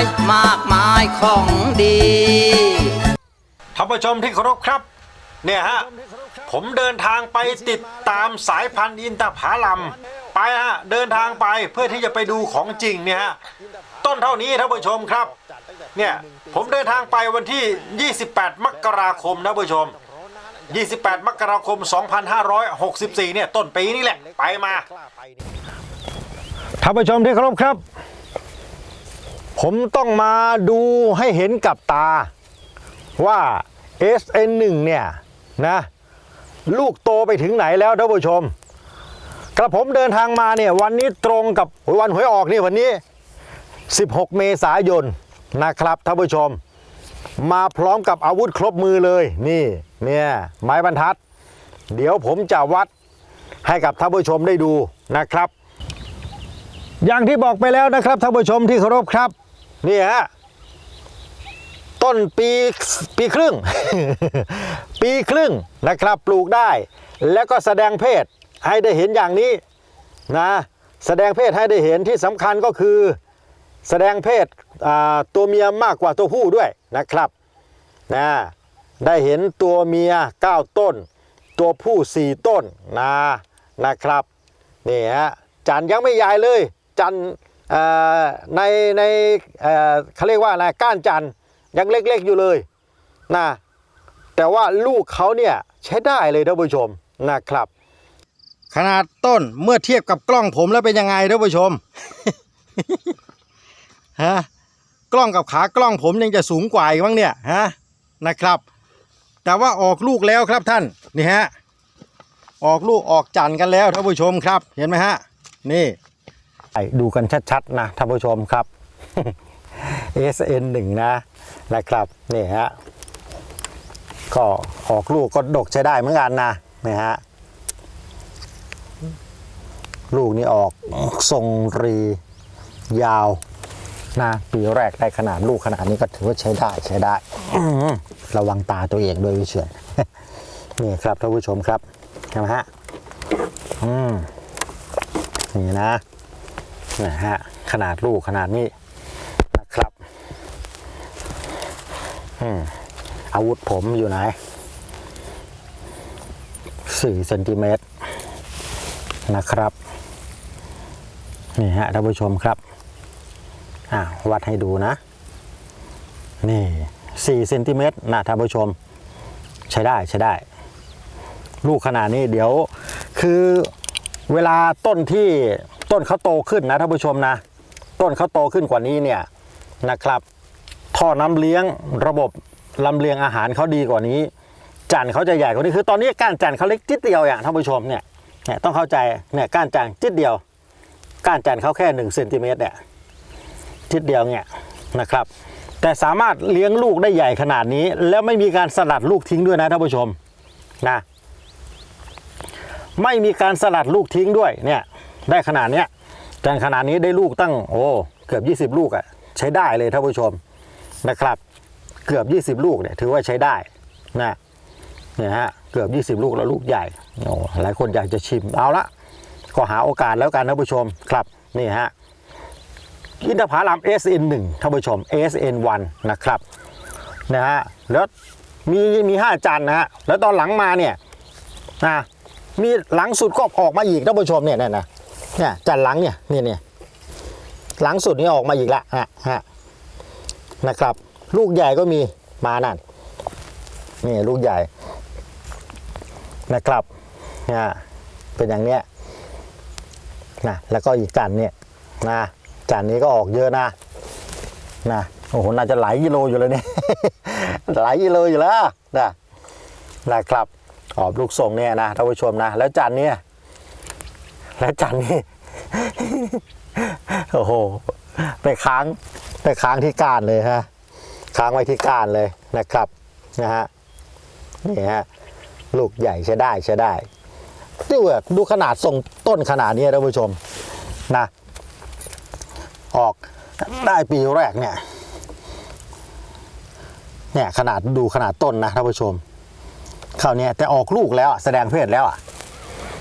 ากหลายมากมายของดีท่านผู้ชมที่เคารพครับ เนี่ยฮะ ผมเดินทางไปติดตามสายพันธุ์อินทผลัมไปฮะ เดินทางไปเพื่อที่จะไปดูของจริงเนี่ยฮะ ต้นเท่านี้ท่านผู้ชมครับ เนี่ยผมเดินทางไปวันที่ 28 มกราคมนะผู้ชม 28 มกราคม 2564 เนี่ยต้นปีนี่แหละไปมาท่านผู้ชมที่เคารพครับ ผมต้องมาดูให้เห็นกับตา ว่า SN1 เนี่ยนะลูกโตไปถึงไหนแล้วท่านผู้ชมกระผมเดินทางมาเนี่ยวันนี้ตรงกับวันหวยออกนี่วันนี้ 16 เมษายนนะครับท่านผู้ชม มาพร้อมกับอาวุธครบมือเลยนี่เนี่ยไม้บรรทัด เดี๋ยวผมจะวัดให้กับท่านผู้ชมได้ดูนะครับ อย่างที่บอกไปแล้วนะครับท่านผู้ชมที่เคารพครับนี่ฮะต้นปีปีครึ่ง ปีครึ่งนะครับปลูกได้ แล้วก็แสดงเพศให้ได้เห็นอย่างนี้นะแสดงเพศให้ได้เห็นที่สำคัญก็คือ แสดงเพศตัวเมียมากกว่าตัวผู้ด้วยนะครับนะได้เห็นตัวเมีย 9 ต้น ตัวผู้ 4 ต้นนะนะครับนี่ฮะจันยังไม่ใหญ่เลย จันทในในเขาเรียกว่าอะไรก้านจันยังเล็กๆอยู่เลยนะแต่ว่าลูกเขาเนี่ยใช้ได้เลยท่านผู้ชมนะครับ ขนาดต้นเมื่อเทียบกับกล้องผมแล้วเป็นยังไงท่านผู้ชมฮะกล้องกับขากล้องผมยังจะสูงกว่าอีกมั้งเนี่ยฮะนะครับ แต่ว่าออกลูกแล้วครับท่านนี่ฮะออกลูกออกจันกันแล้วท่านผู้ชมครับ เห็นไหมฮะนี่ ดูกันชัดๆนะท่านผู้ชมครับ SN 1 นะนะครับนี่ฮะก็ออกลูกก็ดกใช้ได้เหมือนกันนะนี่ฮะลูกนี่ออกทรงรียาวนะปีแรกได้ขนาดลูกขนาดนี้ก็ถือว่าใช้ได้ใช้ได้ระวังตาตัวเองด้วยวิเชียนนี่ครับท่านผู้ชมครับนไหมฮะอืมนี่นะ นะฮะขนาดลูกขนาดนี้นะครับอืมอาวุธผมอยู่ไหนสี่เซนติเมตรนะครับ นี่ฮะท่านผู้ชมครับอ่าวัดให้ดูนะ นี่4เซนติเมตรนะท่านผู้ชม ใช้ได้ใช้ได้ ลูกขนาดนี้เดี๋ยวคือ เวลาต้นที่ต้นเขาโตขึ้นนะท่านผู้ชมนะ ต้นเขาโตขึ้นกว่านี้เนี่ยนะครับท่อน้ำเลี้ยงระบบลำเลียงอาหารเขาดีกว่านี้จันทร์เขาจะใหญ่กว่านี้คือ ตอนนี้ก้านจันทร์เขาเล็กจิดเดียวอย่างท่านผู้ชมเนี่ยเนี่ยต้องเข้าใจเนี่ยก้านจันทร์จิดเดียว ก้านจันทร์เขาแค่1เซนติเมตรเนี่ยทิศเดียวเนี่ยนะครับ แต่สามารถเลี้ยงลูกได้ใหญ่ขนาดนี้ แล้วไม่มีการสลัดลูกทิ้งด้วยนะท่านผู้ชมนะ ไม่มีการสลัดลูกทิ้งด้วยเนี่ยได้ขนาดเนี้ยจันขนาดนี้ได้ลูกตั้งโอ้เกือบ 20 ลูกอะ่ะใช้ได้เลยท่านผู้ชมนะครับ เกือบ 20 ลูกเนี่ยถือว่าใช้ได้นะเนี่ยฮะเกือบ 20 ลูกแล้วลูกใหญ่โอ้หลายคนอยากจะชิมเอาละก็หาโอกาสแล้วกันท่านผู้ชมครับนี่ฮะอินทผลัม SN1 ท่านผู้ชม SN1 นะครับนะฮะแล้วมีมีห้าจันนะฮะแล้วตอนหลังมาเนี่ยนะ มีหลังสุดก็ออกมาอีกท่านผู้ชมเนี่ยนี่นะเนี่ยจันหลังเนี่ยนี่เนี่ยหลังสุดนี่ออกมาอีกละฮะฮะนะครับ ลูกใหญ่ก็มีมานั่นนี่ลูกใหญ่นะครับเนี่ยเป็นอย่างเนี้ยนะแล้วก็อีกจันเนี่ยนะจานนี้ก็ออกเยอะนะนะโอ้โหน่าจะหลายกิโลอยู่เลยเนี่ยหลายกิโลอยู่แล้วนะนะครับ ออบลูกส่งเนี่ยนะท่านผู้ชมนะ แล้วจานเนี้ยแล้วจานนี้โอ้โห ไปค้างไปค้างที่กานเลยฮะค้างไว้ที่กานเลยนะครับนะฮะนี่ฮะลูกใหญ่ใช้ได้ใช้ได้ดูดูขนาดทรงต้นขนาดนี้ท่านผู้ชมนะ ออกได้ปีแรกเนี่ยเนี่ยขนาดดูขนาดต้นนะท่านผู้ชม คราวเนี้ยแต่ออกลูกแล้วแสดงเพศแล้วอะ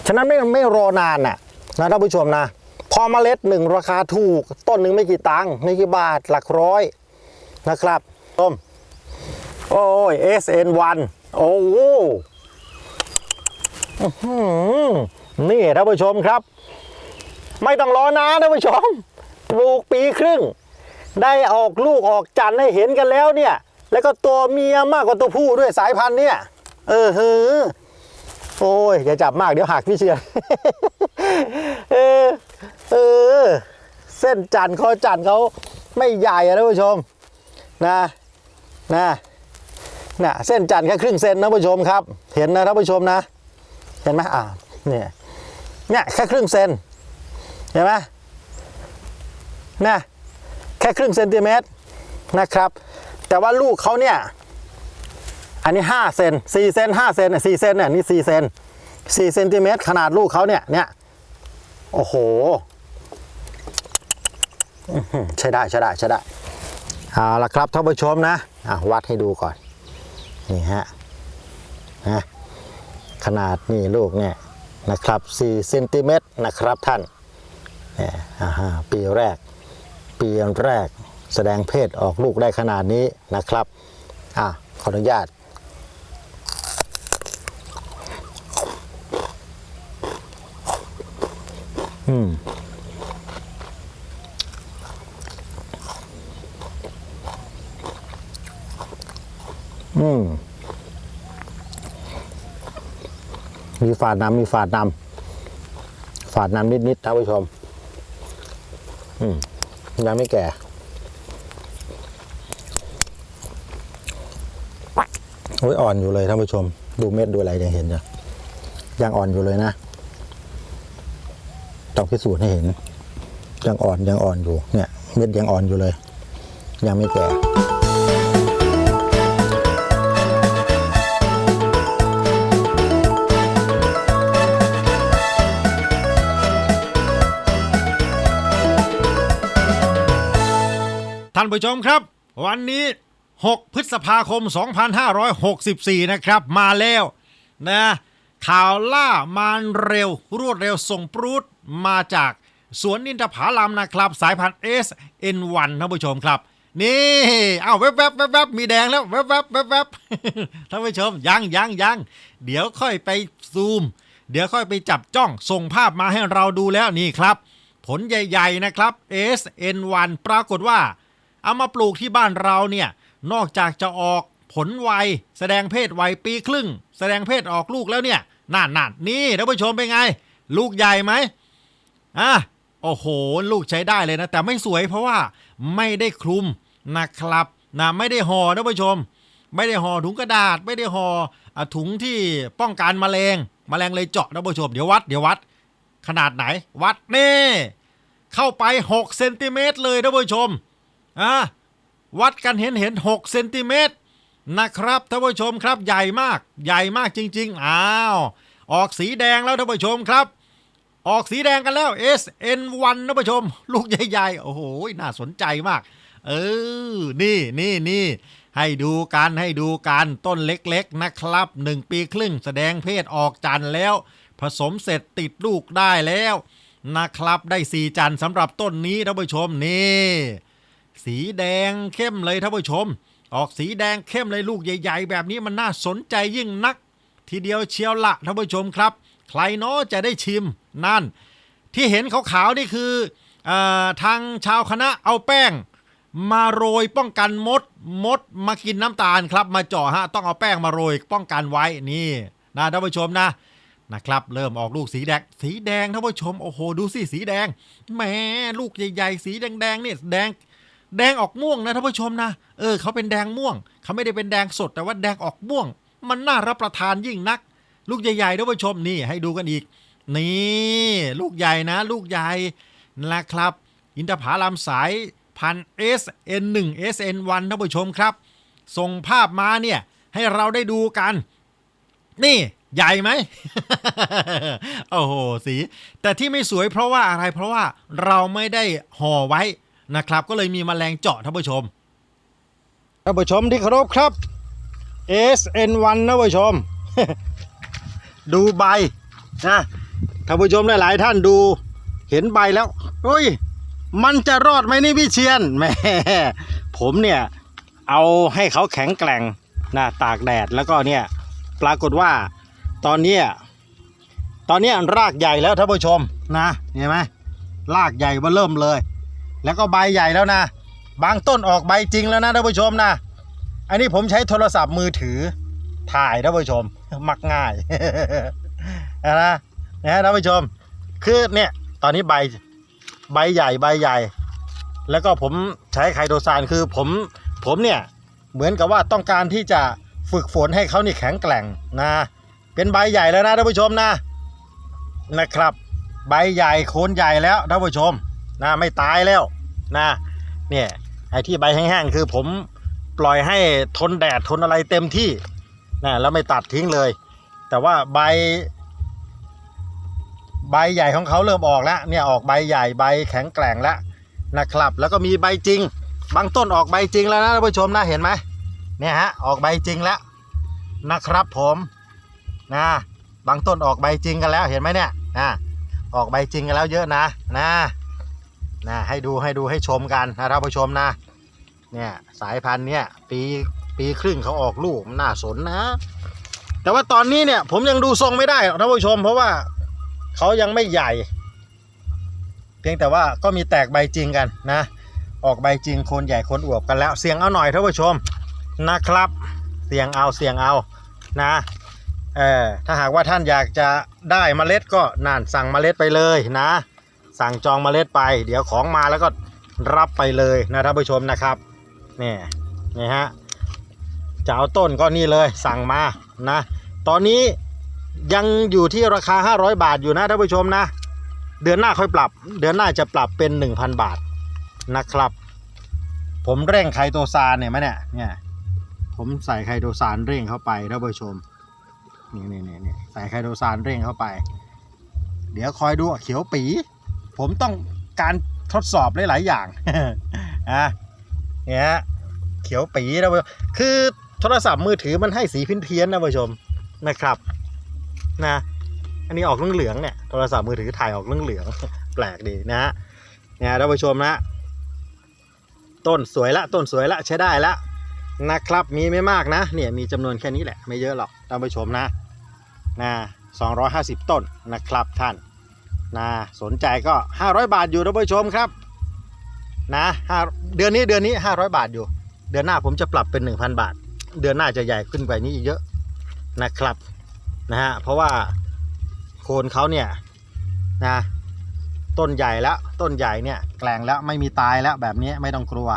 ฉะนั้นไม่ไม่รอนานน่ะนะท่านผู้ชมนะ พอเมล็ดหนึ่งราคาถูก ต้นหนึ่งไม่กี่ตังค์ไม่กี่บาทหลักร้อยนะครับต้มโอ้ย SN1 โอ้โหอื้อหือนี่ท่านผู้ชมครับ ไม่ต้องรอนานท่านผู้ชมปลูกปีครึ่ง ได้ออกลูกออกจันทร์ให้เห็นกันแล้วเนี่ย แล้วก็ตัวเมียมากกว่าตัวผู้ด้วยสายพันธุ์เนี่ย เออเฮ้อโอ้ยอย่าจับมากเดี๋ยวหักพี่เชียร์เออเออ เส้นจันทร์คอจันทร์เขาไม่ใหญ่อะท่านผู้ชมนะนะเนี่ยเส้นจันทร์แค่ครึ่งเซนนะท่านผู้ชมครับ เห็นนะท่านผู้ชมนะ เห็นไหมอ่าเนี่ยเนี่ยแค่ครึ่งเซนเห็นไหมนะแค่ครึ่งเซนติเมตรนะครับ แต่ว่าลูกเขาเนี่ย อันนี้5เซน4เซน5เซนเนี่ย4เซนเนี่ยนี่4เซน4เซนติเมตรขนาดลูกเขาเนี่ยเนี่ยโอ้โหใช้ได้ใช้ได้ใช้ได้เอาละครับท่านผู้ชมนะะวัดให้ดูก่อน นี่ฮะนะขนาดนี่ลูกเนี่ยนะครับ4เซนติเมตรนะครับท่านเนี่ยอ่าฮะปีแรก ปีแรกแสดงเพศออกลูกได้ขนาดนี้นะครับอะขออนุญาต อืมอืมมีฝาดน้ำมีฝาดน้ำฝาดน้ำนิดๆท่านผู้ชม อืมยังไม่แก่โอ้ยอ่อนอยู่เลยท่านผู้ชม ดูเม็ดดูอะไรยังเห็นอยู่ยังอ่อนอยู่เลยนะ ต้องพิสูจน์ให้เห็นยังอ่อนยังอ่อนอยู่เนี่ยเม็ดยังอ่อนอยู่เลย ยังไม่แก่ท่านผู้ชมครับ วันนี้ 6 พฤษภาคม 2564 นะครับมาแล้วนะข่าวล่ามานเร็ว รวดเร็วส่งปรูด มาจากสวนนินทผาลัมนะครับ สายพันธุ์ SN1 ท่านผู้ชมครับ นี่เอาแวบแวบแวบแวบมีแดงแล้วแวบแวบแวบแวบท่านผู้ชมยังยังยังเดี๋ยวค่อยไปซูม เดี๋ยวค่อยไปจับจ้องส่งภาพมาให้เราดูแล้วนี่ครับ ผลใหญ่ ๆนะครับ SN1 ปรากฏว่า เอามาปลูกที่บ้านเราเนี่ย นอกจากจะออกผลไวแสดงเพศไวปีครึ่ง แสดงเพศออกลูกแล้วเนี่ยนั่นนั่นนี่ท่านผู้ชมเป็นไง ลูกใหญ่ไหม อะโอ้โห ลูกใช้ได้เลยนะ แต่ไม่สวยเพราะว่าไม่ได้คลุมนะครับนะไม่ได้ห่อท่านผู้ชม ไม่ได้ห่อถุงกระดาษ ไม่ได้ห่ออะถุงที่ป้องกันแมลงแมลงเลยเจาะท่านผู้ชมเดี๋ยววัดเดี๋ยววัด ขนาดไหน วัดนี่เข้าไป6เซนติเมตรเลยท่านผู้ชมอะวัดกันเห็นเห็น6เซนติเมตรนะครับท่านผู้ชมครับใหญ่มาก ใหญ่มากจริง ๆ อ้าว ออกสีแดงแล้วท่านผู้ชมครับ ออกสีแดงกันแล้ว SN1 ท่านผู้ชม ลูกใหญ่ๆ โอ้โห น่าสนใจมาก เออ นี่นี่นี่ให้ดูกันให้ดูกันต้นเล็กๆนะครับ 1 ปีครึ่งแสดงเพศออกจันแล้ว ผสมเสร็จติดลูกได้แล้วนะครับได้สีจันสำหรับต้นนี้ท่านผู้ชมนี่ สีแดงเข้มเลยท่านผู้ชม ออกสีแดงเข้มเลยลูกใหญ่ ๆ แบบนี้มันน่าสนใจยิ่งนัก ทีเดียวเชียวละท่านผู้ชมครับ ใครเนาะจะได้ชิมนั่น ที่เห็นขาวๆนี่คืออทางชาวคณะเอาแป้ง มาโรยป้องกันมดมดมากินน้ำตาลครับ มาเจาะฮะต้องเอาแป้งมาโรยป้องกันไว้นี่นะท่านผู้ชมนะนะครับเริ่มออกลูกสีแดง สีแดงท่านผู้ชมโอ้โหดูสิสีแดงแหมลูกใหญ่ๆ สีแดงๆเนี่ยแดง แดงออกม่วงนะท่านผู้ชมนะเออเขาเป็นแดงม่วงเขาไม่ได้เป็นแดงสดแต่ว่าแดงออกม่วง มันน่ารับประทานยิ่งนัก ลูกใหญ่ๆท่านผู้ชมนี่ให้ดูกันอีก นี่ลูกใหญ่นะ ลูกใหญ่นะครับ อินทผลัมสายพัน SN1 SN1 ท่านผู้ชมครับ ส่งภาพมาเนี่ยให้เราได้ดูกัน นี่ใหญ่ไหม โอ้โหสี แต่ที่ไม่สวยเพราะว่าอะไร เพราะว่าเราไม่ได้ห่อไว้นะครับ ก็เลยมีแมลงเจาะท่านผู้ชม ท่านผู้ชมที่เคารพครับ SN1 นะผู้ชม ดูใบนะท่านผู้ชมหลายๆท่านดูเห็นใบแล้วเฮ้ย มันจะรอดไหมนี่พี่เชียนแม่ผมเนี่ยเอาให้เขาแข็งแกร่งนะตากแดดแล้วก็เนี่ยปรากฏว่าตอนนี้ตอนนี้รากใหญ่แล้วท่านผู้ชมนะเห็นไหมรากใหญ่เบ้อเริ่มเลย แล้วก็ใบใหญ่แล้วนะ บางต้นออกใบจริงแล้วนะท่านผู้ชมนะ อันนี้ผมใช้โทรศัพท์มือถือถ่ายท่านผู้ชม มักง่ายนะนะนะท่านผู้ชม คือเนี่ยตอนนี้ใบใบใหญ่ใบใหญ่ แล้วก็ผมใช้ไคโตซานคือผมผมเนี่ยเหมือนกับว่าต้องการที่จะฝึกฝนให้เขานี่แข็งแกร่งนะ เป็นใบใหญ่แล้วนะท่านผู้ชมนะนะครับ ใบใหญ่โคนใหญ่แล้วท่านผู้ชมนะไม่ตายแล้วนะเนี่ยไอ้ที่ใบแห้งๆคือผมปล่อยให้ทนแดดทนอะไรเต็มที่ นะแล้วไม่ตัดทิ้งเลย แต่ว่าใบ ใบใหญ่ของเขาเริ่มออกแล้วเนี่ยออกใบใหญ่ใบแข็งแกร่งแล้วนะครับ แล้วก็มีใบจริง บางต้นออกใบจริงแล้วนะท่านผู้ชมนะเห็นไหมเนี่ยฮะออกใบจริงแล้วนะครับผมนะบางต้นออกใบจริงกันแล้วเห็นไหมเนี่ยนะออกใบจริงกันแล้วเยอะนะนะนะให้ดูให้ดูให้ชมกันนะท่านผู้ชมนะเนี่ยสายพันธุ์เนี่ยปี ปีครึ่งเขาออกลูกมันน่าสนนะ แต่ว่าตอนนี้เนี่ยผมยังดูทรงไม่ได้ท่านผู้ชม เพราะว่าเขายังไม่ใหญ่ เพียงแต่ว่าก็มีแตกใบจริงกันนะ ออกใบจริงโคนใหญ่โคนอวบกันแล้วเสียงเอาหน่อยท่านผู้ชมนะครับ เสียงเอาเสียงเอานะเออถ้าหากว่าท่านอยากจะได้เมล็ดก็นั่นสั่งเมล็ดไปเลยนะ สั่งจองเมล็ดไป เดี๋ยวของมาแล้วก็รับไปเลยนะท่านผู้ชมนะครับนี่นี่ฮะ จะเอาต้นก็นี่เลยสั่งมานะ ตอนนี้ยังอยู่ที่ราคา 500 บาทอยู่นะท่านผู้ชมนะ เดือนหน้าค่อยปรับ เดือนหน้าจะปรับเป็น 1,000 บาทนะครับ ผมเร่งไคโตซานเนี่ยไหมเนี่ยเนี่ยผมใส่ไคโตซานเร่งเข้าไปท่านผู้ชมนี่นี่นี่นี่ใส่ไคโตซานเร่งเข้าไป เดี๋ยวคอยดูเขียวปี ผมต้องการทดสอบหลาย ๆ อย่างอะเนี่ยเขียวปีนะผู้ชมคือ โทรศัพท์มือถือมันให้สีเพี้ยนๆนะผู้ชมนะครับนะอันนี้ออกเหลืองเนี่ยโทรศัพท์มือถือถ่ายออกเหลืองแปลกดีนะฮะเนี่ยท่านผู้ชมนะ ต้นสวยละต้นสวยละใช้ได้ละนะครับมีไม่มากนะเนี่ยมีจำนวนแค่นี้แหละไม่เยอะหรอกท่านผู้ชมนะนะ250 ต้นนะครับท่านนะสนใจก็ 500 บาทอยู่ท่านผู้ชมครับนะเดือนนี้เดือนนี้ 500 บาทอยู่ เดือนหน้าผมจะปรับเป็น 1,000 บาท เดือนหน้าจะใหญ่ขึ้นไปนี้อีกเยอะนะครับนะฮะเพราะว่าโคนเขาเนี่ยนะต้นใหญ่แล้วต้นใหญ่เนี่ยแกลงแล้วไม่มีตายแล้วแบบนี้ไม่ต้องกลัว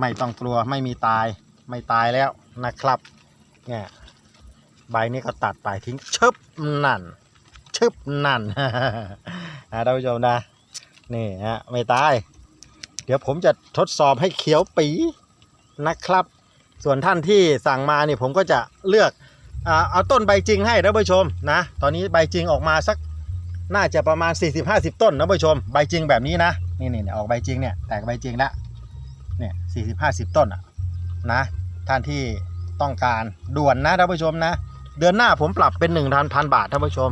ไม่ต้องกลัวไม่มีตายไม่ตายแล้วนะครับเนี่ยใบนี้ก็ตัดไปทิ้งชึบนั่นชึบนั่นอ่าท่านผู้ชมนะนี่ฮะไม่ตาย เดี๋ยวผมจะทดสอบให้เขียวปีนะครับ ส่วนท่านที่สั่งมาเนี่ยผมก็จะเลือกเอาต้นใบจริงให้ท่านผู้ชมนะ ตอนนี้ใบจริงออกมาสักน่าจะประมาณ 40-50 ต้นนะผู้ชม ใบจริงแบบนี้นะนี่นี่เนี่ยออกใบจริงเนี่ยแตกใบจริงแล้วเนี่ย40-50ต้นอะนะท่านที่ต้องการด่วนนะท่านผู้ชมนะ เดือนหน้าผมปรับเป็น1 0 0 0บาทท่านผู้ชม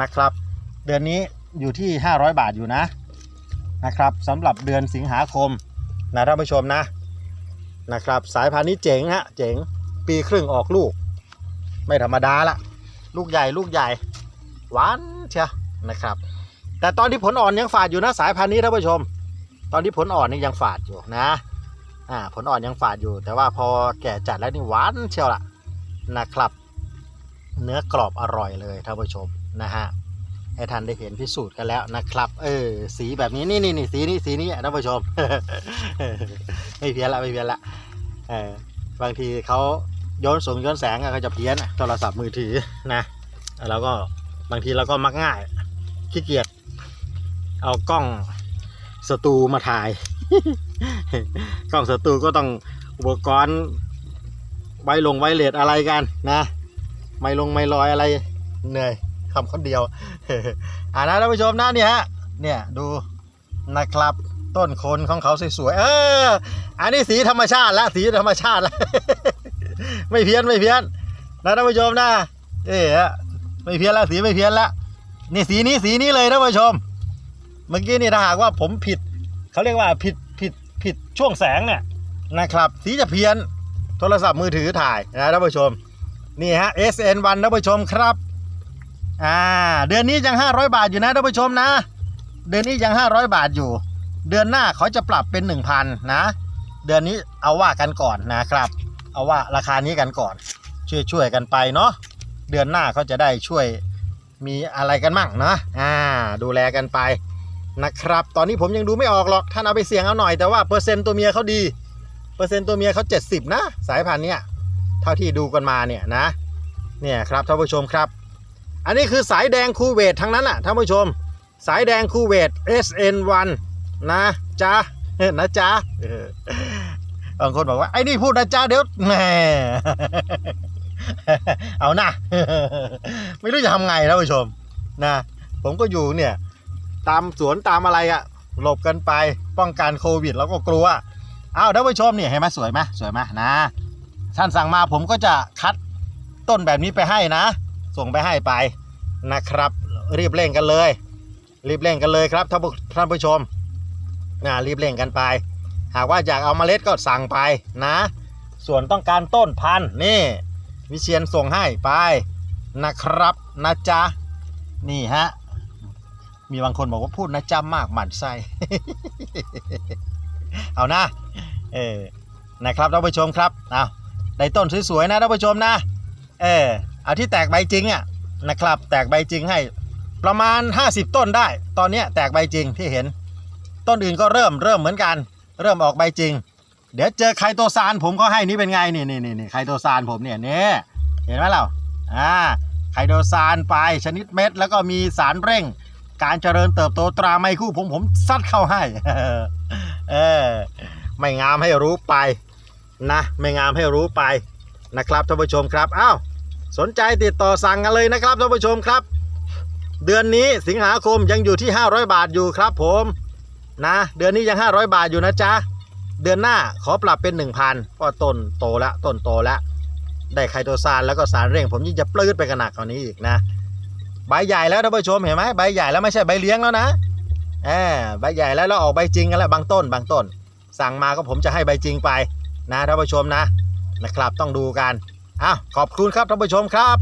นะครับ เดือนนี้อยู่ที่ 500 บาทอยู่นะนะครับสำหรับเดือนสิงหาคมนะท่านผู้ชมนะ นะครับ สายพันธุ์นี้เจ๋งฮะเจ๋งปีครึ่งออกลูก ไม่ธรรมดาละลูกใหญ่ลูกใหญ่หวานเชียวนะครับ แต่ตอนที่ผลอ่อนยังฝาดอยู่นะสายพันธุ์นี้ท่านผู้ชม ตอนที่ผลอ่อนนี่ยังฝาดอยู่นะอ่าผลอ่อนยังฝาดอยู่ แต่ว่าพอแก่จัดแล้วนี่หวานเชียวละนะครับ เนื้อกรอบอร่อยเลยท่านผู้ชมนะฮะ ให้ท่านได้เห็นพิสูจน์กันแล้วนะครับ เออ สีแบบนี้นี่นี่นี่สีนี้สีนี้ท่านผู้ชม ไม่เพี้ยนละไม่เพี้ยนละเออบางทีเขาย้อนสงย้อนแสงอะก็จะเพี้ยนโทรศัพท์มือถือนะแล้วก็บางทีเราก็มักง่ายขี้เกียจเอากล้องสตูมาถ่าย กล้องสตูก็ต้องอุปกรณ์ไวลงไวเลสอะไรกันนะ ไม่ลงไม่ลอยอะไรเหนื่อย คำคนเดียวอ่านะท่านผู้ชมนะเนี่ยฮะเนี่ยดูนะครับต้นคนของเขาสวยๆเออ อันนี้สีธรรมชาติละสีธรรมชาติละไม่เพี้ยนไม่เพี้ยนนะท่านผู้ชมนะเอ๊ะไม่เพี้ยนละสีไม่เพี้ยนละนี่สีนี้สีนี้เลยท่านผู้ชม เมื่อกี้นี่ถ้าหากว่าผมผิดเขาเรียกว่าผิดผิดผิดช่วงแสงเนี่ยนะครับ สีจะเพี้ยนโทรศัพท์มือถือถ่ายนะท่านผู้ชมนี่ฮะ SN1 ท่านผู้ชมครับ อ่า เดือนนี้ยัง 500 บาทอยู่นะท่านผู้ชมนะ เดือนนี้ยัง 500 บาทอยู่ เดือนหน้าเขาจะปรับเป็น 1,000 นะ เดือนนี้เอาว่ากันก่อนนะครับ เอาว่าราคานี้กันก่อน ช่วยช่วยกันไปเนาะ เดือนหน้าเขาจะได้ช่วยมีอะไรกันมั่งนะอ่า ดูแลกันไปนะครับ ตอนนี้ผมยังดูไม่ออกหรอกท่านเอาไปเสี่ยงเอาหน่อยแต่ว่าเปอร์เซ็นต์ตัวเมียเขาดี เปอร์เซ็นต์ตัวเมียเขา70 นะ สายพันธุ์เนี้ยเท่าที่ดูกันมาเนี่ยนะ เนี่ยครับท่านผู้ชมครับ อันนี้คือสายแดงคูเวททั้งนั้นอะท่านผู้ชม สายแดงคูเวท SN1 นะจ๊ะนะจ๊ะบางคนบอกว่าไอ้นี่พูดนะจ๊ะเดี๋ยวแหมเอานะไม่รู้จะทำไงท่านผู้ชมนะผมก็อยู่เนี่ย ตามสวนตามอะไรอะหลบกันไปป้องกันโควิดแล้วก็กลัวอ้าวท่านผู้ชมเนี่ยเห็นไหมสวยไหมสวยไหมนะท่านสั่งมาผมก็จะคัดต้นแบบนี้ไปให้นะ ส่งไปให้ไปนะครับ รีบเร่งกันเลย รีบเร่งกันเลยครับท่านผู้ท่านผู้ชมนะรีบเร่งกันไป หากว่าอยากเอาเมล็ดก็สั่งไปนะ ส่วนต้องการต้นพันธุ์นี่ วิเชียนส่งให้ไปนะครับนะจ๊ะนี่ฮะมีบางคนบอกว่าพูดนะจ๊ะมากหมันไส้เอานะเออนะครับท่านผู้ชมครับเอาได้ต้นสวยๆนะท่านผู้ชมนะ เออ เอาที่แตกใบจริงอะนะครับ แตกใบจริงให้ประมาณ 50 ต้นได้ ตอนนี้แตกใบจริงที่เห็น ต้นอื่นก็เริ่มเริ่มเหมือนกัน เริ่มออกใบจริง เดี๋ยวเจอไคโตซานผมก็ให้นี่เป็นไงนี่นี่นี่ไคโตซานผมเนี่ยเนี่ยเห็นไหมเราอ่าไคโตซานไปชนิดเม็ด แล้วก็มีสารเร่ง การเจริญเติบโตตราไมคู่ผมผมซัดเข้าให้เออไม่งามให้รู้ไปนะ ไม่งามให้รู้ไปนะครับท่านผู้ชมครับอ้าว สนใจติดต่อสั่งกันเลยนะครับท่านผู้ชมครับ เดือนนี้สิงหาคมยังอยู่ที่ 500 บาทอยู่ครับผมนะเดือนนี้ยัง 500 บาทอยู่นะจ๊ะเดือนหน้าขอปรับเป็น 1,000เพราะต้นโตแล้วต้นโตแล้วได้ไคโตซานแล้วก็สารเร่ง ผมยิ่งจะปลื้ดไปขนาดกว่านี้อีกนะใบใหญ่แล้วท่านผู้ชมเห็นไหมใบใหญ่แล้วไม่ใช่ใบเลี้ยงแล้วนะแอบใบใหญ่แล้วแล้วออกใบจริงกันแล้วบางต้น บางต้น สั่งมาก็ผมจะให้ใบจริงไปนะท่านผู้ชมนะนะครับต้องดูกัน อ้าวขอบคุณครับท่านผู้ชมครับ